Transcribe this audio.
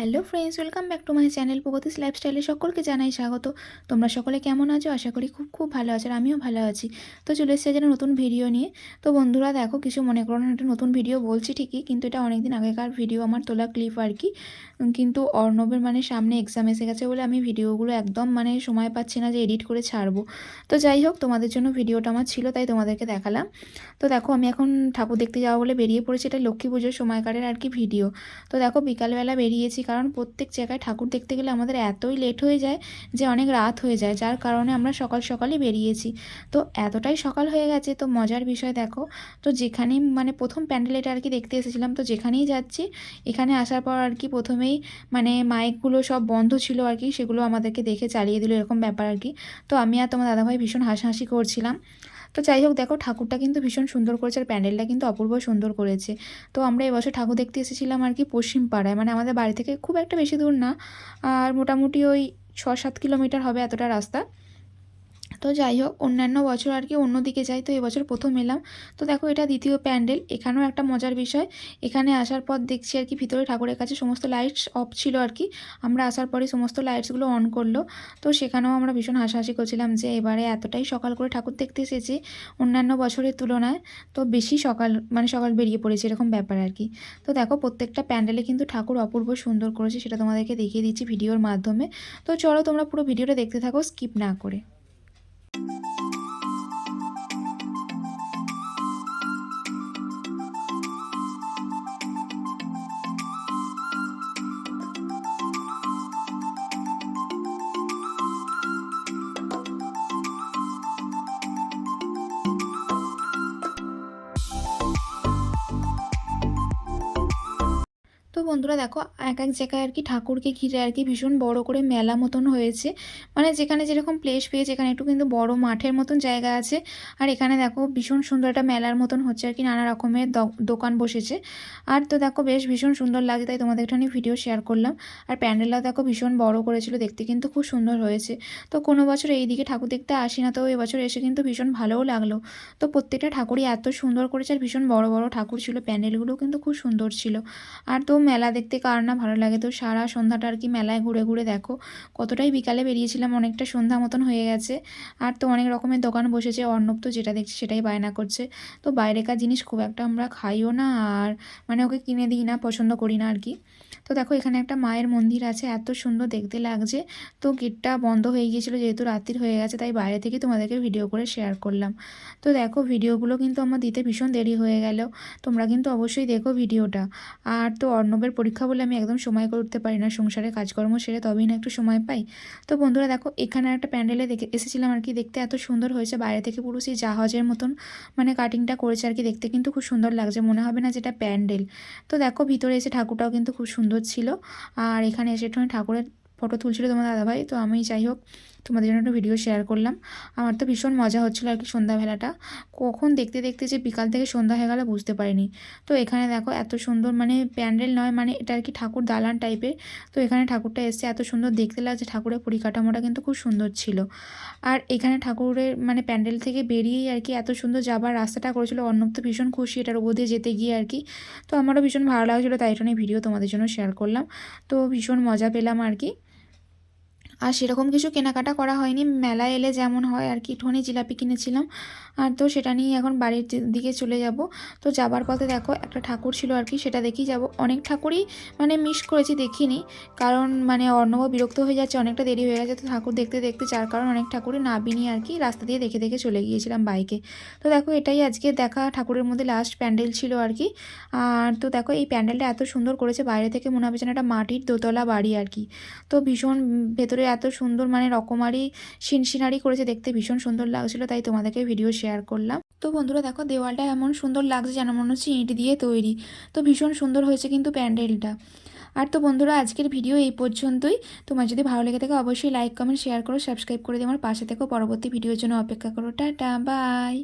Hello friends welcome back to my channel প্রগতিস লাইফস্টাইলে সকলকে জানাই স্বাগত। তোমরা সকলে কেমন আছো? আশা করি খুব খুব ভালো আছো আর আমিও ভালো আছি। তো চলে এসেছে যেন নতুন ভিডিও নিয়ে। তো বন্ধুরা দেখো, কিছু মনে করো না, একটা নতুন ভিডিও বলছি ঠিকই, কিন্তু এটা অনেকদিন আগেকার ভিডিও আমার তোলা ক্লিপ আর কি। কিন্তু অর্ণবের মানে সামনে এক্সাম এসে গেছে বলে আমি ভিডিওগুলো একদম মানে সময় পাচ্ছি না যে এডিট করে ছাড়বো। তো যাই হোক, তোমাদের জন্য ভিডিওটা আমার ছিল, তাই তোমাদেরকে দেখালাম। তো দেখো, আমি এখন ঠাকুর দেখতে যাওয়া বলে বেরিয়ে পড়েছি, এটা লক্ষ্মী পুজোর সময়কারের আর কি ভিডিও তো দেখো, বিকালবেলা বেরিয়েছি কারণ প্রত্যেক জায়গায় ঠাকুর দেখতে গেলে আমাদের এতই লেট হয়ে যায় যে অনেক রাত হয়ে যায়। যার কারণে আমরা সকাল সকালই বেরিয়েছি। তো এতটাই সকাল হয়ে গেছে, তো মজার বিষয় দেখো। তো যেখানেই মানে প্রথম প্যান্ডেল এটা আর কি দেখতে এসেছিলাম, তো যেখানেই যাচ্ছি, এখানে আসার পর আর কি প্রথমেই মানে মাইকগুলো সব বন্ধ ছিল আর কি, সেগুলো আমাদেরকে দেখে চালিয়ে দিল এরকম ব্যাপার আর কি। তো আমি আর তোমার দাদাভাই ভীষণ হাসাহাসি করছিলাম। তো যাই হোক, দেখো ঠাকুরটা কিন্তু ভীষণ সুন্দর করেছে আর প্যান্ডেলটা কিন্তু অপূর্ব সুন্দর করেছে। তো আমরা এবছর ঠাকুর দেখতে এসেছিলাম আর কি পশ্চিম পাড়ায়। মানে আমাদের বাড়ি থেকে খুব একটা বেশি দূর না, আর মোটামুটি ওই ছ সাত কিলোমিটার হবে এতটা রাস্তা। তো যাই হোক, অন্যান্য বছর আর কি অন্যদিকে যাই, তো এবছর প্রথম এলাম। তো দেখো, এটা দ্বিতীয় প্যান্ডেল, এখানেও একটা মজার বিষয়। এখানে আসার পর দেখছি আর কি ভিতরে ঠাকুরের কাছে সমস্ত লাইটস অফ ছিল আর কি। আমরা আসার পরে সমস্ত লাইটসগুলো অন করল। তো সেখানেও আমরা ভীষণ হাসাহাসি করছিলাম যে এবারে এতটাই সকাল করে ঠাকুর দেখতে এসেছি অন্যান্য বছরের তুলনায়। তো বেশি সকাল মানে সকাল বেরিয়ে পড়েছে এরকম ব্যাপার আর কি। তো দেখো, প্রত্যেকটা প্যান্ডেলে কিন্তু ঠাকুর অপূর্ব সুন্দর করেছে, সেটা তোমাদেরকে দেখিয়ে দিচ্ছি ভিডিওর মাধ্যমে। তো চলো, তোমরা পুরো ভিডিওটা দেখতে থাকো স্কিপ না করে। বন্ধুরা দেখো, এক এক জায়গায় আর কি ঠাকুরকে ঘিরে আর কি ভীষণ বড় করে মেলা মতন হয়েছে। মানে যেখানে যেরকম প্লেস পেয়েছে, এখানে একটু কিন্তু বড় মাঠের মতন জায়গা আছে। আর এখানে দেখো ভীষণ সুন্দর একটা মেলার মতন হচ্ছে আর কি, নানা রকমের দোকান বসেছে। আর তো দেখো বেশ ভীষণ সুন্দর লাগে তাই তোমাদের একটুখানি ভিডিও শেয়ার করলাম। আর প্যান্ডেলটা দেখো ভীষণ বড় করেছিল, দেখতে কিন্তু খুব সুন্দর হয়েছে। তো কোনো বছর এই দিকে ঠাকুর দেখতে আসি না তো এবছর এসে কিন্তু ভীষণ ভালোও লাগল। তো প্রত্যেকটা ঠাকুরই এত সুন্দর করেছে, আর ভীষণ বড় বড় ঠাকুর ছিল প্যান্ডেলগুলো কিন্তু খুব সুন্দর ছিল। আর তো মেলা দেখতে কার না ভালো লাগে? তো সারা সন্ধ্যাটা আর কি মেলায় ঘুরে ঘুরে দেখো। কতটাই বিকালে বেরিয়েছিলাম, অনেকটা সন্ধ্যা মতন হয়ে গেছে। আর তো অনেক রকমের দোকান বসেছে, অর্ণব তো যেটা দেখছি সেটাই বায়না করছে। তো বাইরেকার জিনিস খুব একটা আমরা খাইও না আর মানে ওকে কিনে দিই না, পছন্দ করি না আর কি। তো দেখো এখানে একটা মায়ের মন্দির আছে, এত সুন্দর দেখতে লাগছে। তো গেটটা বন্ধ হয়ে গিয়েছিল, যেহেতু রাত্রির হয়ে গেছে, তাই বাইরে থেকে তোমাদেরকে ভিডিও করে শেয়ার করলাম। তো দেখো ভিডিওগুলো কিন্তু আমার দিতে ভীষণ দেরি হয়ে গেল। তোমরা কিন্তু অবশ্যই দেখো ভিডিওটা। আর তো অর্ণবের পরীক্ষা বলে আমি একদম সময় করে উঠতে পারি না, সংসারে কাজকর্ম সেরে তবেই না একটু সময় পাই। তো বন্ধুরা দেখো, এখানে একটা প্যান্ডেলে দেখে এসেছিলাম আর কি, দেখতে এত সুন্দর হয়েছে, বাইরে থেকে পুরো সেই জাহাজের মতন মানে কাটিংটা করেছে আর কি, দেখতে কিন্তু খুব সুন্দর লাগছে, মনে হবে না যেটা প্যান্ডেল। তো দেখো ভিতরে এসে ঠাকুরটাও কিন্তু খুব সুন্দর ছিল, আর এখানে এসে ঠাকুরের ফটো তুলছিল তোমার দাদাভাই, তো আমি যাই হোক তোমাদের জন্য একটা ভিডিও শেয়ার করলাম। আমার তো ভীষণ মজা হচ্ছিল আর কি সন্ধ্যাবেলাটা। কখন দেখতে দেখতে যে বিকাল থেকে সন্ধ্যা হয়ে গেল বুঝতে পারিনি। তো এখানে দেখো এত সুন্দর মানে প্যান্ডেল নয় মানে এটা আর কি ঠাকুর দালান টাইপের তো এখানে ঠাকুরটা এসছে, এত সুন্দর দেখতে লাগছে, ঠাকুরের পরিকাঠামোটা কিন্তু খুব সুন্দর ছিল। আর এখানে ঠাকুরের মানে প্যান্ডেল থেকে বেরিয়েই আর কি এত সুন্দর যাবার রাস্তাটা করেছিল। অর্ণব তো ভীষণ খুশি এটার উপর দিয়ে যেতে গিয়ে আর কি। তো আমারও ভীষণ ভালো লাগছিল, তাই জন্য ভিডিও তোমাদের জন্য শেয়ার করলাম। তো ভীষণ মজা পেলাম আর কি। আর সেরকম কিছু কেনাকাটা করা হয়নি। মেলায় এলে যেমন হয় আর কি ঠোনে জিলাপি কিনেছিলাম। আর তো সেটা নিয়ে এখন বাড়ির দিকে চলে যাব। তো যাবার পথে দেখো একটা ঠাকুর ছিল আর কি, সেটা দেখেই যাব। অনেক ঠাকুরই মানে মিস করেছি, দেখিনি। কারণ মানে অর্ণব বিরক্ত হয়ে যাচ্ছে, অনেকটা দেরি হয়ে গেছে। তো ঠাকুর দেখতে দেখতে যার কারণ অনেক ঠাকুরই না বিনি আর কি রাস্তা দিয়ে দেখে দেখে চলে গিয়েছিলাম বাইকে। তো দেখো এটাই আজকে দেখা, ঠাকুরের মধ্যে লাস্ট প্যান্ডেল ছিল আর কি। আর তো দেখো এই প্যান্ডেলটা এত সুন্দর করেছে, বাইরে থেকে মনে হবে যেন একটা মাটির দোতলা বাড়ি আর কি। তো ভীষণ ভেতরে এত সুন্দর মানে রকমারি সিনসিনারি করেছে, দেখতে ভীষণ সুন্দর লাগছিল, তাই তোমাদেরকে ভিডিও শেয়ার করলাম। তো বন্ধুরা দেখো, দেওয়ালটা এমন সুন্দর লাগছে যেন মনে হচ্ছে ইঁট দিয়ে তৈরি। তো ভীষণ সুন্দর হয়েছে কিন্তু প্যান্ডেলটা। আর তো বন্ধুরা, আজকের ভিডিও এই পর্যন্তই। তোমার যদি ভালো লেগে থাকে অবশ্যই লাইক কমেন্ট শেয়ার করো সাবস্ক্রাইব করে দিয়ে আমার পাশে থেকো। পরবর্তী ভিডিওর জন্য অপেক্ষা করো। Tata bye